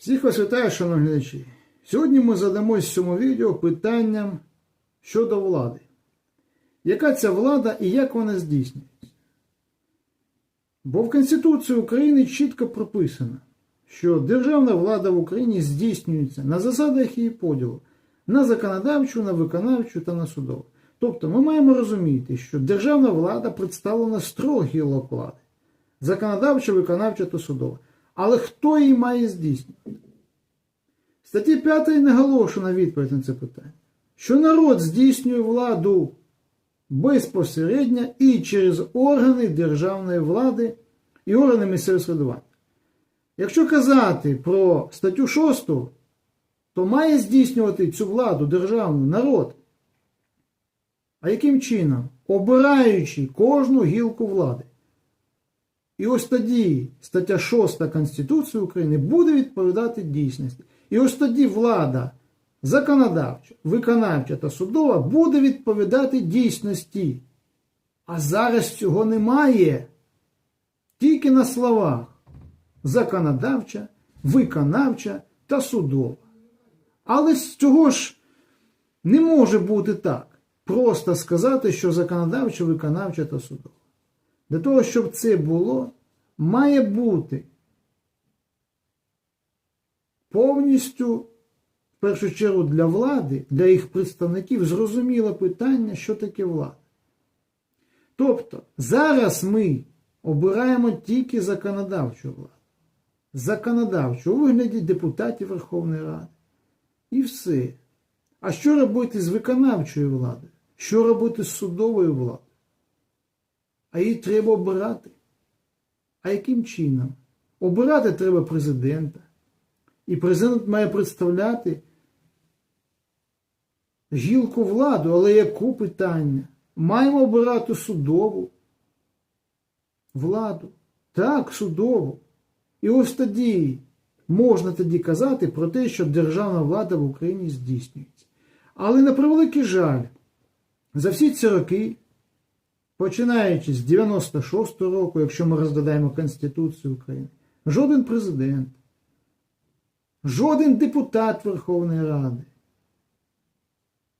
Всіх вас вітаю, шановні глядачі. Сьогодні ми задамось в цьому відео питанням щодо влади. Яка ця влада і як вона здійснюється? Бо в Конституції України чітко прописано, що державна влада в Україні здійснюється на засадах її поділу на законодавчу, на виконавчу та на судову. Тобто ми маємо розуміти, що державна влада представлена з трьох влади: законодавча, виконавча та судова. Але хто її має здійснювати? В статті 5 наголошена відповідь на це питання, що народ здійснює владу безпосередньо і через органи державної влади і органи місцевого самоврядування. Якщо казати про статтю 6, то має здійснювати цю владу державну народ. А яким чином? Обираючи кожну гілку влади. І ось тоді стаття 6 Конституції України буде відповідати дійсності. І ось тоді влада законодавча, виконавча та судова буде відповідати дійсності. А зараз цього немає. Тільки на словах законодавча, виконавча та судова. Але з цього ж не може бути так. Просто сказати, що законодавча, виконавча та судова. Для того, щоб це було, має бути повністю, в першу чергу, для влади, для їх представників, зрозуміле питання, що таке влада. Тобто, зараз ми обираємо тільки законодавчу владу. Законодавчу у вигляді депутатів Верховної Ради. І все. А що робити з виконавчою владою? Що робити з судовою владою? А її треба обирати. А яким чином? Обирати треба президента. І президент має представляти гілку владу, але яку питання? Маємо обирати судову владу. Так, судову. І ось тоді можна тоді казати про те, що державна влада в Україні здійснюється. Але на превеликий жаль, за всі ці роки починаючи з 96-го року, якщо ми розглядаємо Конституцію України, жоден президент, жоден депутат Верховної Ради,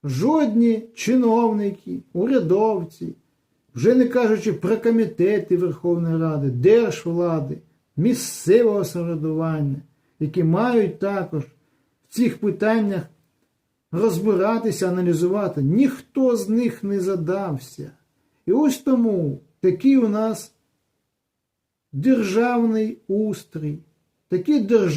жодні чиновники, урядовці, вже не кажучи про комітети Верховної Ради, держвлади, місцевого самоврядування, які мають також в цих питаннях розбиратися, аналізувати, ніхто з них не задався. І ось тому такий у нас державний устрій, такі державний